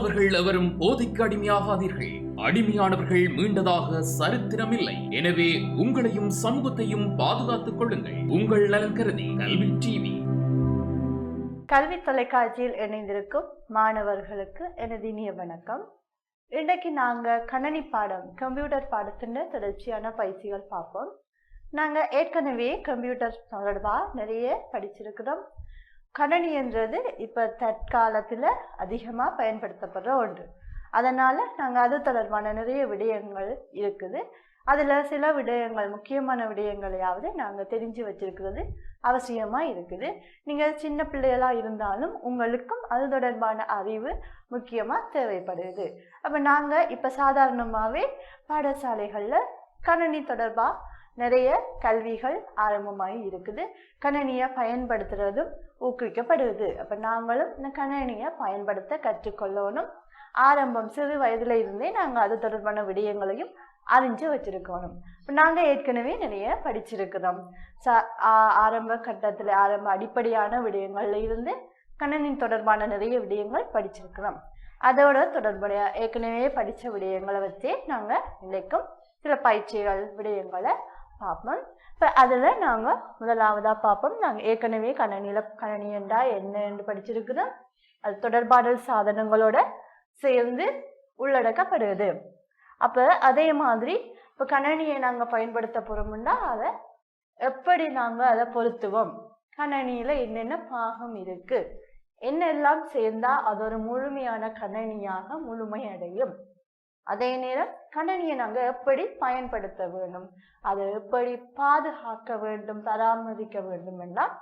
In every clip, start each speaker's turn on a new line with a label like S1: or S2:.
S1: மாணவர்கள் எவரும் போதைக்கு அடிமையாகாதீர்கள். அடிமையானவர்கள் மீண்டதாக சரித்திரமில்லை. எனவே உங்களையும் சமூகத்தையும் பாதுகாத்துக் கொள்ளுங்கள். உங்கள் நலன் கருதி கல்வி டிவி.
S2: கல்வி தொலைக்காட்சியில் இணைந்திருக்கும் மாணவர்களுக்கு எனது இனிய வணக்கம். இன்றைக்கு நாங்கள் கணனி பாடம் கம்ப்யூட்டர் பாடத்தின் தொடர்ச்சியான பயிற்சிகள் பார்ப்போம். நாங்கள் ஏற்கனவே கம்ப்யூட்டர் தொடர்பாக நிறைய படிச்சிருக்கிறோம். கணனி என்றது இப்போ தற்காலத்தில் அதிகமாக பயன்படுத்தப்படுற ஒன்று. அதனால் நாங்கள் அது தொடர்பான நிறைய விடயங்கள் இருக்குது. அதில் சில விடயங்கள் முக்கியமான விடயங்களையாவது நாங்கள் தெரிஞ்சு வச்சிருக்கிறது அவசியமாக இருக்குது. நீங்கள் சின்ன பிள்ளைகளாக இருந்தாலும் உங்களுக்கும் அது தொடர்பான அறிவு முக்கியமாக தேவைப்படுது. அப்போ நாங்கள் இப்போ சாதாரணமாகவே பாடசாலைகளில் கணினி தொடர்பாக நிறைய கல்விகள் ஆரம்பமாகி இருக்குது. கணனியை பயன்படுத்துறதும் ஊக்குவிக்கப்படுது. அப்போ நாங்களும் இந்த கணனியை பயன்படுத்த கற்றுக்கொள்ளணும். ஆரம்பம் சிறு வயதுல இருந்தே நாங்கள் அது தொடர்பான விடயங்களையும் அறிஞ்சு வச்சிருக்கணும். இப்போ நாங்கள் ஏற்கனவே நிறைய படிச்சிருக்கிறோம். ச ஆ- ஆரம்ப கட்டத்தில் ஆரம்ப அடிப்படையான விடயங்கள்ல இருந்து கணனி தொடர்பான நிறைய விடயங்கள் படிச்சிருக்கிறோம். அதோட தொடர்புடைய ஏற்கனவே படித்த விடயங்களை வச்சே நாங்கள் இன்றைக்கும் சில பயிற்சிகள் விடயங்களை பார்ப்போம். இப்போ அதில் நாங்கள் முதலாவதாக பார்ப்போம். நாங்கள் ஏற்கனவே கணனியில் கணனி என்றால் என்று படிச்சிருக்கிறோம். அது தொடர்பாடல் சாதனங்களோட சேர்ந்து உள்ளடக்கப்படுது. அப்போ அதே மாதிரி இப்போ கணனியை நாங்கள் பயன்படுத்த போகிறோம்னா அதை எப்படி நாங்கள் அதை பொருத்துவோம்? கணனியில் என்னென்ன பாகம் இருக்குது என்னெல்லாம் சேர்ந்தா அது ஒரு முழுமையான கணனியாக முழுமையடையும்? அதே நேரம் கணனியை நாங்கள் எப்படி பயன்படுத்த வேண்டும்? அதை எப்படி பாதுகாக்க வேண்டும்? பராமரிக்க வேண்டும் என்றால்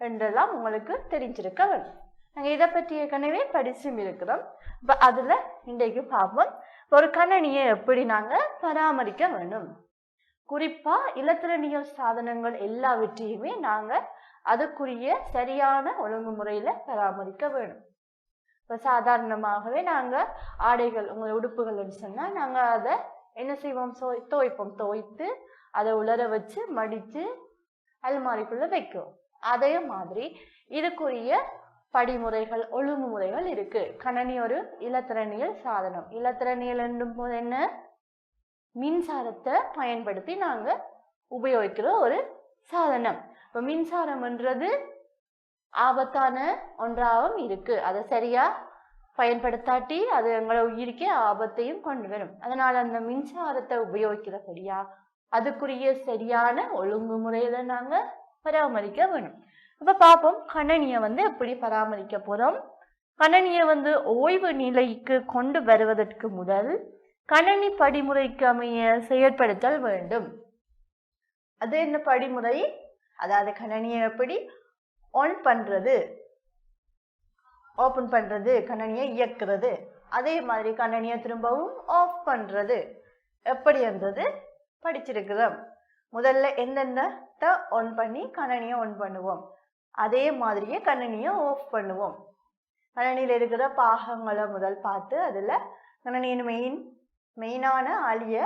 S2: என்றெல்லாம் உங்களுக்கு தெரிஞ்சிருக்க வேண்டும். நாங்கள் இதை பற்றி ஏற்கனவே படிச்சும் இருக்கிறோம். இப்போ அதில் இன்றைக்கு பார்ப்போம். ஒரு கணனியை எப்படி நாங்கள் பராமரிக்க வேண்டும்? குறிப்பாக இலத்திரனியல் சாதனங்கள் எல்லாவற்றையுமே நாங்கள் அதுக்குரிய சரியான ஒழுங்குமுறையில் பராமரிக்க வேணும் இப்போ சாதாரணமாகவே நாங்கள் ஆடைகள் உங்கள் உடுப்புகள்னு சொன்னால் நாங்கள் அதை என்ன செய்வோம்? சோ துவைப்போம். துவைத்து அதை உலர வச்சு மடித்து அல்மாரிக்குள்ளே வைக்கும் அதே மாதிரி இதுக்குரிய படிமுறைகள் ஒழுங்குமுறைகள் இருக்கு. கணனி ஒரு இலத்திரனியல் சாதனம். இலத்திரனியல் என்றும் போது என்ன? மின்சாரத்தை பயன்படுத்தி நாங்கள் உபயோகிக்கிற ஒரு சாதனம். இப்போ மின்சாரம்ன்றது ஆபத்தான ஒன்றாகவும் இருக்கு. அதை சரியா பயன்படுத்தாட்டி அது எங்களை உயிருக்கே ஆபத்தையும் கொண்டு வரும். அதனால அந்த மின்சாரத்தை உபயோகிக்கிறபடியா அதுக்குரிய சரியான ஒழுங்குமுறையில நாங்க பராமரிக்க வேணும். அப்ப பார்ப்போம் கணனியை வந்து எப்படி பராமரிக்க போறோம்? கணனியை வந்து ஓய்வு நிலைக்கு கொண்டு வருவதற்கு முதல் கணனி படிமுறைக்கு அமைய செயற்படுத்தல் வேண்டும். அது என்ன படிமுறை? அதாவது கணனியை எப்படி ஆன் பண்ணுறது ஓப்பன் பண்ணுறது கணனியை இயக்குறது. அதே மாதிரி கணனியை திரும்பவும் ஆஃப் பண்ணுறது எப்படி என்றது? படிச்சிருக்கிறோம் முதல்ல எந்தெந்த ஆன் பண்ணி கணனியை ஆன் பண்ணுவோம். அதே மாதிரியே கணனியை ஆஃப் பண்ணுவோம். கணனியில் இருக்கிற பாகங்களை முதல் பார்த்து அதில் கணனியின் மெயின் மெயினான அழியை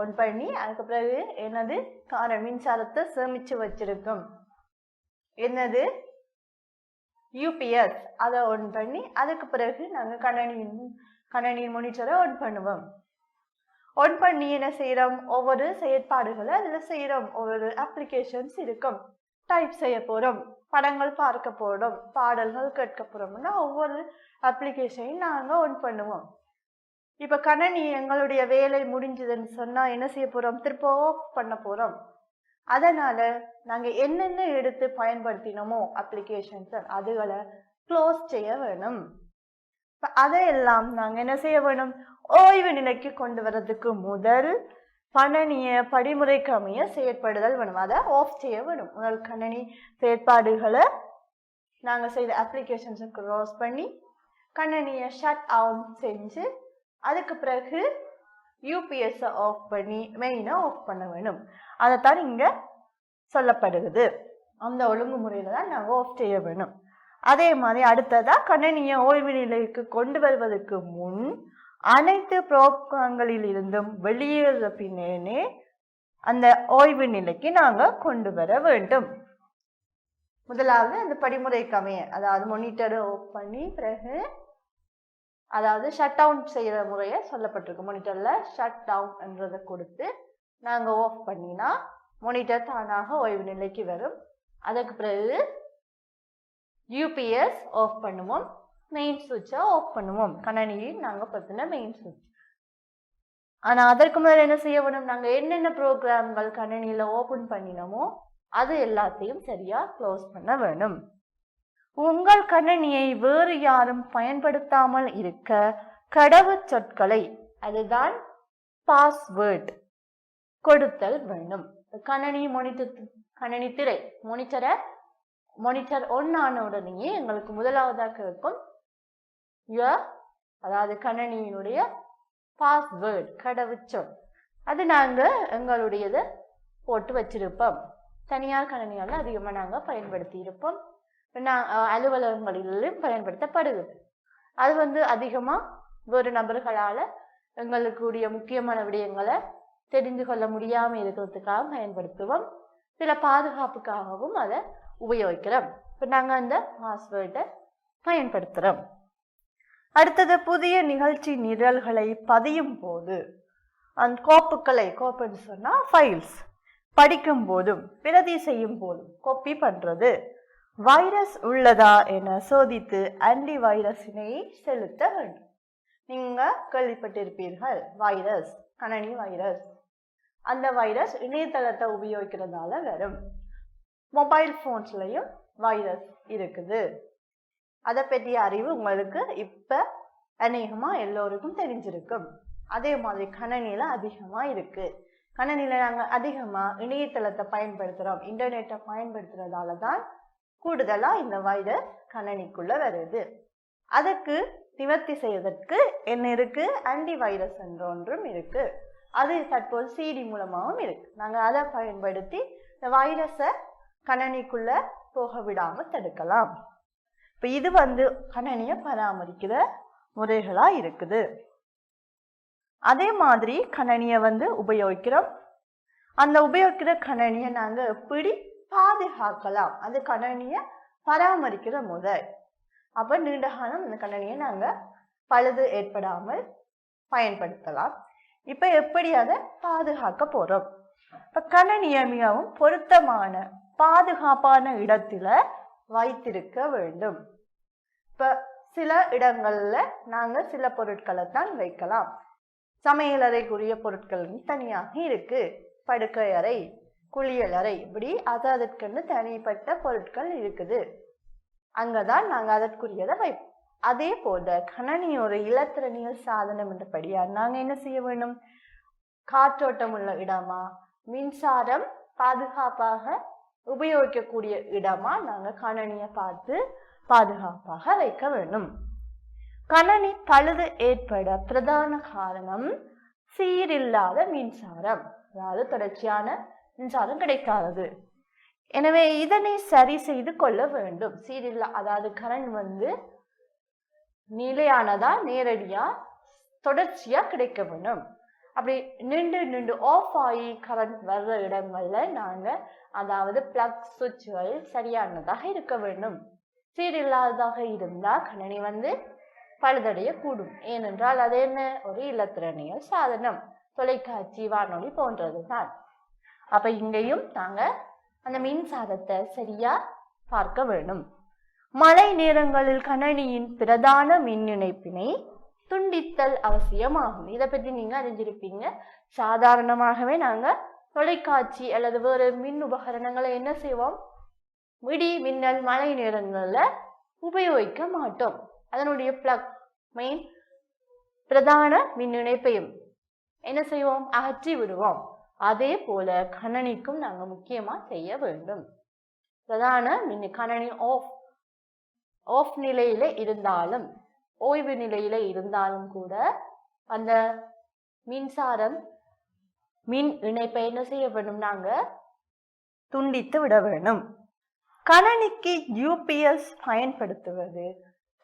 S2: ஆன் பண்ணி அதுக்கு பிறகு என்னது? கார மின்சாரத்தை சேமித்து வச்சிருக்கோம். என்னது? யூபிஎஸ் அதை ஆன் பண்ணி அதுக்கு பிறகு நாங்கள் கணனியின் கணனியின் மானிட்டரை ஆன் பண்ணுவோம். ஆன் பண்ணி என்ன செய்கிறோம் ஒவ்வொரு செயற்பாடுகளை அதில் செய்கிறோம் ஒவ்வொரு அப்ளிகேஷன்ஸ் இருக்கும். டைப் செய்ய போகிறோம் படங்கள் பார்க்க போகிறோம் பாடல்கள் கேட்க போகிறோம்னா ஒவ்வொரு அப்ளிகேஷனையும் நாங்கள் ஆன் பண்ணுவோம். இப்போ கணனி எங்களுடைய வேலை முடிஞ்சதுன்னு சொன்னால் என்ன செய்ய போகிறோம் திரும்ப ஆஃப் பண்ண போகிறோம் அதனால் நாங்கள் என்னென்ன எடுத்து பயன்படுத்தினோமோ அப்ளிகேஷன்ஸ் அதுகளை க்ளோஸ் செய்ய வேணும். இப்போ அதையெல்லாம் நாங்கள் என்ன செய்ய வேணும்? ஓய்வு நிலைக்கு கொண்டு வர்றதுக்கு முதல் கணனிய படிமுறைக்கு அமைய செயற்படுதல் வேணும். அதை ஆஃப் செய்ய வேணும். முதல் கணனி செயற்பாடுகளை நாங்கள் செய்த அப்ளிகேஷன்ஸை க்ளோஸ் பண்ணி கணனியை ஷட் ஆன் செஞ்சு அதுக்கு பிறகு யூபிஎஸ்ஸை ஆஃப் பண்ணி மெயினை ஆஃப் பண்ண வேணும். அதைத்தான் இங்கே சொல்லப்படுகிறது. அந்த ஒழுங்குமுறையில் தான் நாங்கள் ஆஃப் செய்ய வேணும். அதே மாதிரி அடுத்ததாக கணனியை ஓய்வு நிலைக்கு கொண்டு வருவதற்கு முன் அனைத்து புரோக்கங்களில் இருந்தும் வெளியேற பின்னே அந்த ஓய்வு நிலைக்கு நாங்கள் கொண்டு வர வேண்டும். முதலாவது அந்த படிமுறை கமைய அதாவது மொனிட்டரை ஆஃப் பண்ணி பிறகு அதாவது ஷட் டவுன் செய்கிற முறையை சொல்லப்பட்டிருக்கு. மானிட்டரில் ஷட் டவுன்ன்றதை கொடுத்து நாங்கள் ஆஃப் பண்ணினா மானிட்டர் தானாக ஓய்வு நிலைக்கு வரும். அதுக்கு பிறகு யூபிஎஸ் ஆஃப் பண்ணுவோம். மெயின் சுவிட்சை ஆஃப் பண்ணுவோம். கணனியில் நாங்கள் பற்றின மெயின் சுவிட்ச் ஆனால் அதற்கு மேலே என்ன செய்ய வேணும்? நாங்கள் என்னென்ன ப்ரோக்ராம்கள் கணினியில் ஓப்பன் பண்ணினோமோ அது எல்லாத்தையும் சரியாக க்ளோஸ் பண்ண வேணும். உங்கள் கணினியை வேறு யாரும் பயன்படுத்தாமல் இருக்க கடவுச்சொற்களை அதுதான் பாஸ்வேர்ட் கொடுத்தல் வேண்டும். கணனி மொனிட்டர் கணனி திரை மொனிட்டரை மொனிட்டர் ஒன் ஆன உடனேயே எங்களுக்கு முதலாவதாக இருக்கும் யுவர் அதாவது கணினியினுடைய பாஸ்வேர்ட் கடவுச்சொல் அது நாங்கள் எங்களுடையது போட்டு வச்சிருப்போம். தனியார் கணினியால் அதிகமாக நாங்கள் பயன்படுத்தி இருப்போம். அலுவலகங்களிலும் பயன்படுத்தப்படுகிறது அது வந்து அதிகமாக வேறு நபர்களால் எங்களுக்குரிய முக்கியமான விடயங்களை தெரிந்து கொள்ள முடியாமல் இருக்கிறதுக்காக பயன்படுத்துவோம். சில பாதுகாப்புக்காகவும் அதை உபயோகிக்கிறோம். இப்போ நாங்கள் அந்த பாஸ்வேர்டை பயன்படுத்துகிறோம் அடுத்தது புதிய நிகழ்ச்சி நிரல்களை பதியும் போது அந்த கோப்புக்களை கோப்புன்னு சொன்னால் ஃபைல்ஸ் படிக்கும் போதும் பிரதி செய்யும் போதும் கோப்பி பண்ணுறது வைரஸ் உள்ளதா என சோதித்து ஆன்டி வைரஸினை செலுத்த வேண்டும். நீங்கள் கேள்விப்பட்டிருப்பீர்கள் வைரஸ் கணனி வைரஸ். அந்த வைரஸ் இணையதளத்தை உபயோகிக்கிறதால வரும். மொபைல் ஃபோன்ஸ்லையும் வைரஸ் இருக்குது. அதை பற்றிய அறிவு உங்களுக்கு இப்போ அநேகமாக எல்லோருக்கும் தெரிஞ்சிருக்கும். அதே மாதிரி கணனியில் அதிகமாக இருக்குது கணனியில் நாங்கள் அதிகமாக இணையதளத்தை பயன்படுத்துகிறோம் இன்டர்நெட்டை பயன்படுத்துகிறதால தான் கூடுதலாக இந்த வைரஸ் கணனிக்குள்ளே வருது. அதுக்கு நிவர்த்தி செய்வதற்கு என்ன இருக்குது ஆன்டி வைரஸ் என்ற ஒன்றும் இருக்குது அது தற்போது சிடி மூலமாகவும் இருக்கு. நாங்கள் அதை பயன்படுத்தி இந்த வைரஸை கணனிக்குள்ளே போக விடாமல் தடுக்கலாம். இப்போ இது வந்து கணனியை பராமரிக்கிற முறைகளாக இருக்குது. அதே மாதிரி கணனியை வந்து உபயோகிக்கிறோம். அந்த உபயோகிக்கிற கணனியை நாங்கள் எப்படி பாதுகாக்கலாம். அது கணனியை பராமரிக்கிற முதல். அப்போ நீண்ட காலம் அந்த கணனியை நாங்கள் பழுது ஏற்படாமல் பயன்படுத்தலாம். இப்போ எப்படி அதை பாதுகாக்க போகிறோம் இப்போ கணனியை மிகவும் பொருத்தமான பாதுகாப்பான இடத்துல வைத்திருக்க வேண்டும். இப்போ சில இடங்கள்ல நாங்கள் சில பொருட்களை தான் வைக்கலாம். சமையலறைக்குரிய பொருட்கள் தனியாக இருக்கு. படுக்கை அறை குளியலறை. இப்படி அது அதற்கென்று தனிப்பட்ட பொருட்கள் இருக்குது. அங்கதான் நாங்கள் அதற்குரியதை வைப்போம். அதே போல கணனி ஒரு இலத்திரனியல் சாதனம் என்றபடியா நாங்கள் என்ன செய்ய வேண்டும்? காற்றோட்டம் உள்ள இடமா? மின்சாரம் பாதுகாப்பாக உபயோகிக்கக்கூடிய இடமா நாங்கள் கணனியை பார்த்து பாதுகாப்பாக வைக்க வேண்டும். கணனி பழுது ஏற்பட பிரதான காரணம் சீரில்லாத மின்சாரம். அதாவது தொடர்ச்சியான மின்சாரம் கிடைக்காது எனவே இதனை சரி செய்து கொள்ள வேண்டும். சீரியல் அதாவது கரண்ட் வந்து நிலையானதா நேரடியா தொடர்ச்சியா கிடைக்க வேண்டும். அப்படி நின்று நின்று ஆஃப் ஆகி கரண்ட் வர்ற இடங்கள்ல நாங்க அதாவது பிளக் சுவிட்சுகள் சரியானதாக இருக்க வேண்டும். சீரில்லாததாக இருந்தா கணனி வந்து பழுதடைய கூடும் ஏனென்றால் அது என்ன? ஒரு இலத்திரனியல் சாதனம். தொலைக்காட்சி வானொலி போன்றது தான் அப்போ இங்கேயும் நாங்கள் அந்த மின்சாரத்தை சரியா பார்க்க வேண்டும் மழை நேரங்களில் கணனியின் பிரதான மின் இணைப்பினை துண்டித்தல் அவசியமாகும். இதை பற்றி நீங்கள் அறிஞ்சிருப்பீங்க. சாதாரணமாகவே நாங்கள் தொலைக்காட்சி அல்லது வேறு மின் உபகரணங்களை என்ன செய்வோம்? விடி மின்னல் மழை நேரங்களில் உபயோகிக்க மாட்டோம். அதனுடைய பிளக் மெயின் பிரதான மின் இணைப்பையும் என்ன செய்வோம்? அகற்றி விடுவோம். அதே போல கணனிக்கும் நாங்கள் முக்கியமா செய்ய வேண்டும். பிரதான மின் கணனி ஆஃப் ஆஃப் நிலையில இருந்தாலும் ஓய்வு நிலையில இருந்தாலும் கூட அந்த மின்சாரம் மின் இணைப்பை என்ன செய்ய வேண்டும் நாங்க? துண்டித்து விட வேணும் கணனிக்கு யூபிஎஸ் பயன்படுத்துவது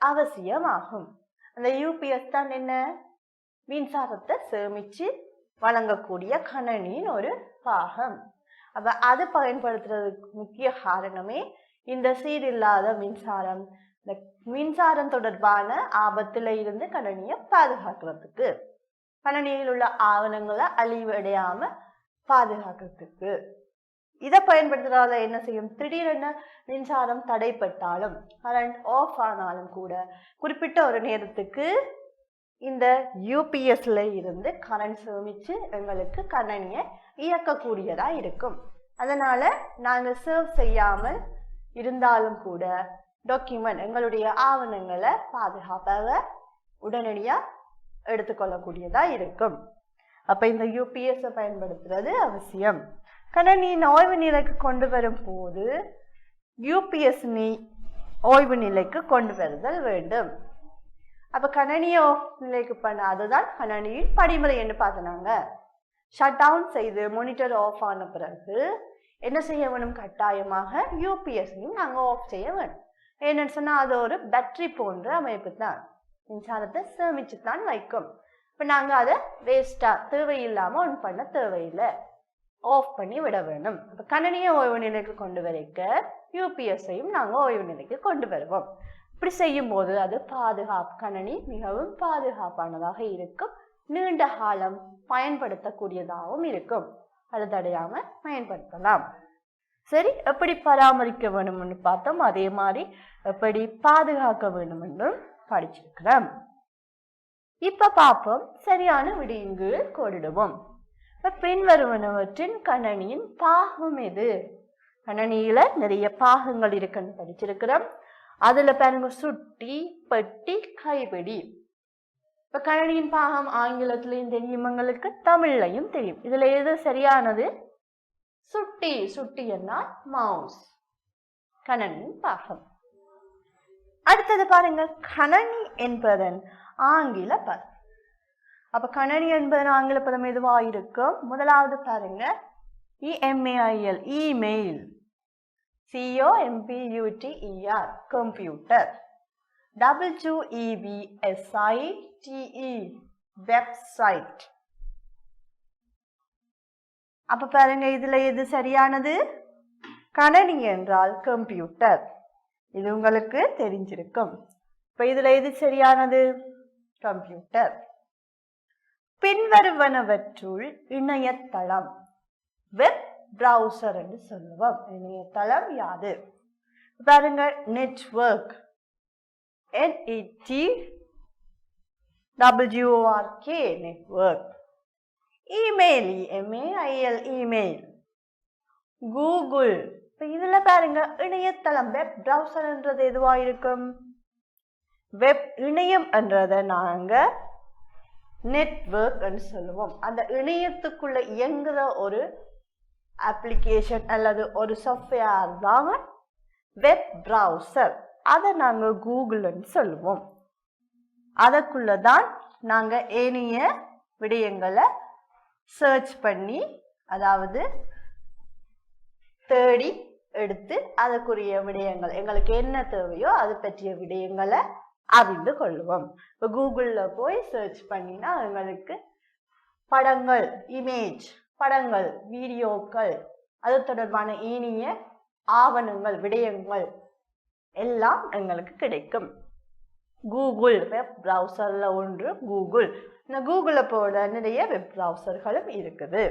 S2: அவசியமாகும். அந்த யூபிஎஸ் தான் என்ன? மின்சாரத்தை சேமிச்சு வழங்கக்கூடிய கணனியின் ஒரு பாகம். அப்ப அது பயன்படுத்துறதுக்கு முக்கிய காரணமே இந்த சீரில்லாத மின்சாரம். இந்த மின்சாரம் தொடர்பான ஆபத்துல இருந்து கணனியை பாதுகாக்கிறதுக்கு. கணனியில் உள்ள ஆவணங்களை அழிவடையாம பாதுகாக்கிறதுக்கு. இதை பயன்படுத்துறதால என்ன செய்யும்? திடீரென மின்சாரம் தடைப்பட்டாலும் கரண்ட் ஆஃப் ஆனாலும் கூட குறிப்பிட்ட ஒரு நேரத்துக்கு இந்த யூபிஎஸ்ல இருந்து கரண்ட் சேமிச்சு எங்களுக்கு கணனியை இயக்கக்கூடியதா இருக்கும். அதனால நாங்கள் சர்வ் செய்யாமல் இருந்தாலும் கூட டாக்குமெண்ட் எங்களுடைய ஆவணங்களை பாதுகாப்பாக உடனடியாக எடுத்துக்கொள்ளக்கூடியதா இருக்கும். அப்ப இந்த யூபிஎஸ்ஸை பயன்படுத்துறது அவசியம். கணனியின் ஓய்வு நிலைக்கு கொண்டு வரும் போது யூபிஎஸ் நீ ஓய்வு நிலைக்கு கொண்டு வருதல் வேண்டும். அப்ப கணனியோ நிலைக்கு பண்ண அதுதான் கணனியின் படிமுறை என்று பார்த்தனாங்க ஷட் டவுன் செய்து மானிட்டர் ஆஃப் ஆன பிறகு என்ன செய்ய வேணும்? கட்டாயமாக யூபிஎஸ்ஸையும் நாங்கள் ஆஃப் செய்ய வேணும் ஏன்னு சொன்னால் அது ஒரு பேட்டரி போன்ற அமைப்பு தான். மின்சாரத்தை சேமிச்சு தான் வைக்கும். இப்போ நாங்கள் அதை வேஸ்ட்டாக தேவையில்லாமல் ஒன் பண்ண தேவையில்லை. ஆஃப் பண்ணி விட வேணும். இப்போ கணனியை ஓய்வு நிலைக்கு கொண்டு வரைக்க யூபிஎஸ்ஸையும் நாங்கள் ஓய்வு நிலைக்கு கொண்டு வருவோம். இப்படி செய்யும் போது அது பாதுகாப்பு கணனி மிகவும் பாதுகாப்பானதாக இருக்கும். நீண்ட காலம் பயன்படுத்தக்கூடியதாகவும் இருக்கும். அது தடையாம பயன்படுத்தலாம். சரி எப்படி பராமரிக்க வேணும்னு பார்த்தோம். அதே மாதிரி எப்படி பாதுகாக்க வேண்டும் என்றும் படிச்சிருக்கிறோம். இப்ப பார்ப்போம். சரியான விடியங்கள் கோடிடுவோம். பின்வருவனவற்றின் கணனியின் பாகம் எது? கணனியில நிறைய பாகங்கள் இருக்குன்னு படிச்சிருக்கிறோம். அதுல பாருங்க சுட்டி பெட்டி கைவெடி இப்ப கணனியின் பாகம் ஆங்கிலத்திலையும் தெரியும் எங்களுக்கு தமிழ்லையும் தெரியும். இதுல எது சரியானது? சுட்டி சுட்டி என்ன மவுஸ் கணனியின் பாகம். அடுத்தது பாருங்க கணனி என்பதன் ஆங்கில பதம். அப்ப கணனி என்பதன் ஆங்கில பதம் எதுவா இருக்கும்? முதலாவது பாருங்க இஎம்ஏஐஎல் இமெயில் சிஓஎம்பியூடிஇஆர் கம்ப்யூட்டர் டபிள்யூஇபிஎஸ்ஐடிஇ வெப்சைட் அப்ப பாருங்க இதுல எது சரியானது? கணனி என்றால் கம்ப்யூட்டர் இது உங்களுக்கு தெரிஞ்சிருக்கும். இப்ப இதுல எது சரியானது? கம்ப்யூட்டர் பின்வருவனவற்றுள் இணையதளம். வெப் ப்ரௌசர் என்று சொல்லுவோம். இணையதளம் யாது? பாருங்க network N E T W R K network email M A I L email Google இப்போ இதில் பாருங்க இணையதளம் வெப் பிரவுசர்ன்றது எதுவாக இருக்கும்? வெப் இணையம் என்றதை நாங்கள் நெட்வொர்க் சொல்லுவோம். அந்த இணையத்துக்குள்ள இயங்குகிற ஒரு அப்ளிகேஷன் அல்லது ஒரு சாஃப்ட்வேர் தான் வெப் ப்ரௌசர் அதை நாங்கள் கூகுள்னு சொல்லுவோம். அதுக்குள்ளே தான் நாங்கள் ஏனைய விடயங்களை சர்ச் பண்ணி அதாவது தேடி எடுத்து அதுக்குரிய விடயங்கள் எங்களுக்கு என்ன தேவையோ அது பற்றிய விடயங்களை அறிந்து கொள்வோம். இப்போ கூகுளில் போய் சர்ச் பண்ணினா எங்களுக்கு படங்கள் இமேஜ் படங்கள் வீடியோக்கள் அது தொடர்பான ஏனைய ஆவணங்கள் விடயங்கள் எல்லாம் எங்களுக்கு கிடைக்கும். கூகுள் வெப் ப்ரௌசரில் ஒன்று கூகுள். இந்த கூகுளில் போட நிறைய வெப் ப்ரௌசர்களும் இருக்குது.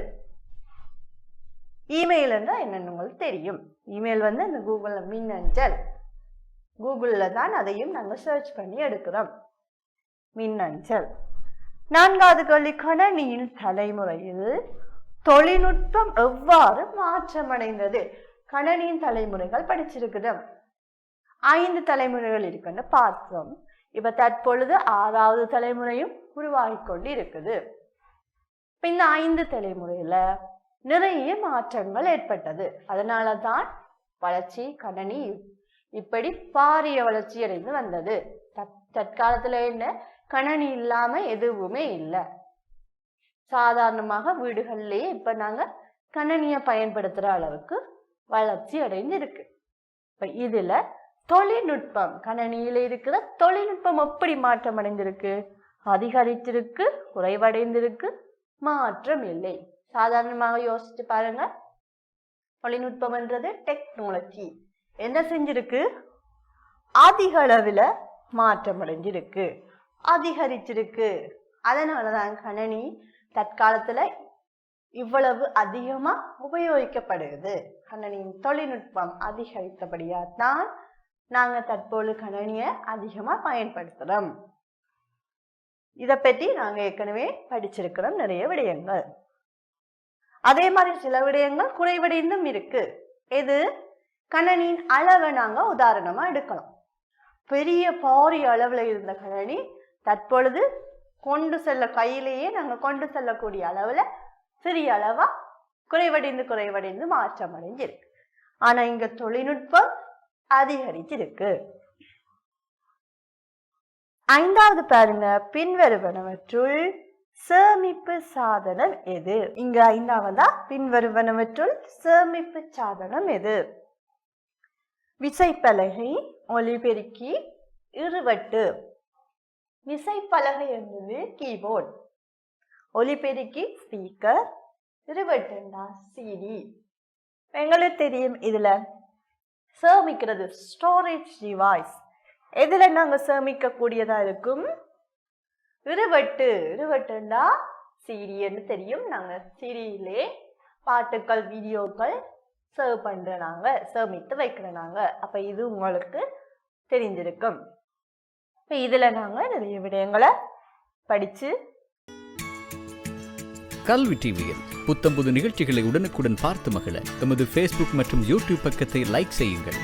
S2: இமெயில் என்றால் என்னென்னு உங்களுக்கு தெரியும். இமெயில் வந்து இந்த கூகுளில் மின்னஞ்சல் கூகுளில் தான் அதையும் நாங்கள் சர்ச் பண்ணி எடுக்கிறோம். மின்னஞ்சல் நான்காவது கேள்வி கணனியின் தலைமுறையில் தொழில்நுட்பம் எவ்வாறு மாற்றமடைந்தது? கணனியின் தலைமுறைகள் படிச்சிருக்கிறோம் ஐந்து தலைமுறைகள் இருக்குன்னு பார்த்தோம். இப்ப தற்பொழுது ஆறாவது தலைமுறையும் உருவாகி கொண்டு இருக்குது இப்ப இந்த ஐந்து தலைமுறையில நிறைய மாற்றங்கள் ஏற்பட்டது. அதனால தான் வளர்ச்சி கணனி இப்படி பாரிய வளர்ச்சி அடைந்து வந்தது. தற்காலத்துல என்ன? கணனி இல்லாம எதுவுமே இல்லை. சாதாரணமாக வீடுகள்லேயே இப்ப நாங்க கணனியை பயன்படுத்துற அளவுக்கு வளர்ச்சி அடைந்து இருக்கு இப்ப இதுல தொழில்நுட்பம் கணனியில இருக்கிற தொழில்நுட்பம் எப்படி மாற்றம் அடைந்திருக்கு அதிகரித்திருக்கு குறைவடைந்திருக்கு மாற்றம் இல்லை. சாதாரணமாக யோசிச்சு பாருங்க. தொழில்நுட்பம்ன்றது டெக்னாலஜி என்ன செஞ்சிருக்கு? அதிக அளவில் மாற்றம் அடைஞ்சிருக்கு. அதிகரிச்சிருக்கு. அதனால தான் கணனி தற்காலத்துல இவ்வளவு அதிகமா உபயோகிக்கப்படுகிறது. கணனியின் தொழில்நுட்பம் அதிகரித்தபடியா தான் நாங்க தற்போது கணனியை அதிகமா பயன்படுத்துறோம். இதை பற்றி நாங்க ஏற்கனவே படிச்சிருக்கிறோம் நிறைய விடயங்கள். அதே மாதிரி சில விடயங்கள் குறைவடைந்தும் இருக்கு. எது? கணனியின் அளவை நாங்க உதாரணமா எடுக்கலாம் பெரிய பாரிய அளவுல இருந்த கணனி தற்பொழுது கொண்டு செல்ல கையிலேயே நாங்கள் கொண்டு செல்லக்கூடிய அளவில் சிறிய அளவாக குறைவடைந்து குறைவடைந்து மாற்றம் அடைஞ்சிருக்கு. ஆனால் இங்கே தொழில்நுட்பம் அதிகரிச்சிருக்கு. ஐந்தாவது பாருங்க பின்வருவனவற்றுள் சேமிப்பு சாதனம் எது? இங்க ஐந்தாவதா? பின்வருவனவற்றுள் சேமிப்பு சாதனம் எது? விசைப்பலகை ஒலிபெருக்கி இருவட்டு. விசைப்பலகை என்பது கீபோர்ட். ஒலிபெருக்கி ஸ்பீக்கர் இருவட்டுண்டா சிடி எங்களுக்கு தெரியும் இதில். சேமிக்கிறது ஸ்டோரேஜ் டிவைஸ் எதில் நாங்கள் சேமிக்க இருக்கும்? இருவட்டு இருவட்டுண்டா சீரியன்னு தெரியும். நாங்கள் சீரியிலே பாட்டுக்கள் வீடியோக்கள் சேவ் பண்ணுற நாங்கள் சேமித்து வைக்கிற நாங்கள் அப்போ இது உங்களுக்கு தெரிஞ்சிருக்கும் இப்போ இதில் நாங்கள் நிறைய விடயங்களை படித்து
S3: கல்வி டிவியில் புத்தம்புது நிகழ்ச்சிகளை உடனுக்குடன் பார்த்து மகிழ. எமது ஃபேஸ்புக் மற்றும் யூடியூப் பக்கத்தை லைக் செய்யுங்கள்.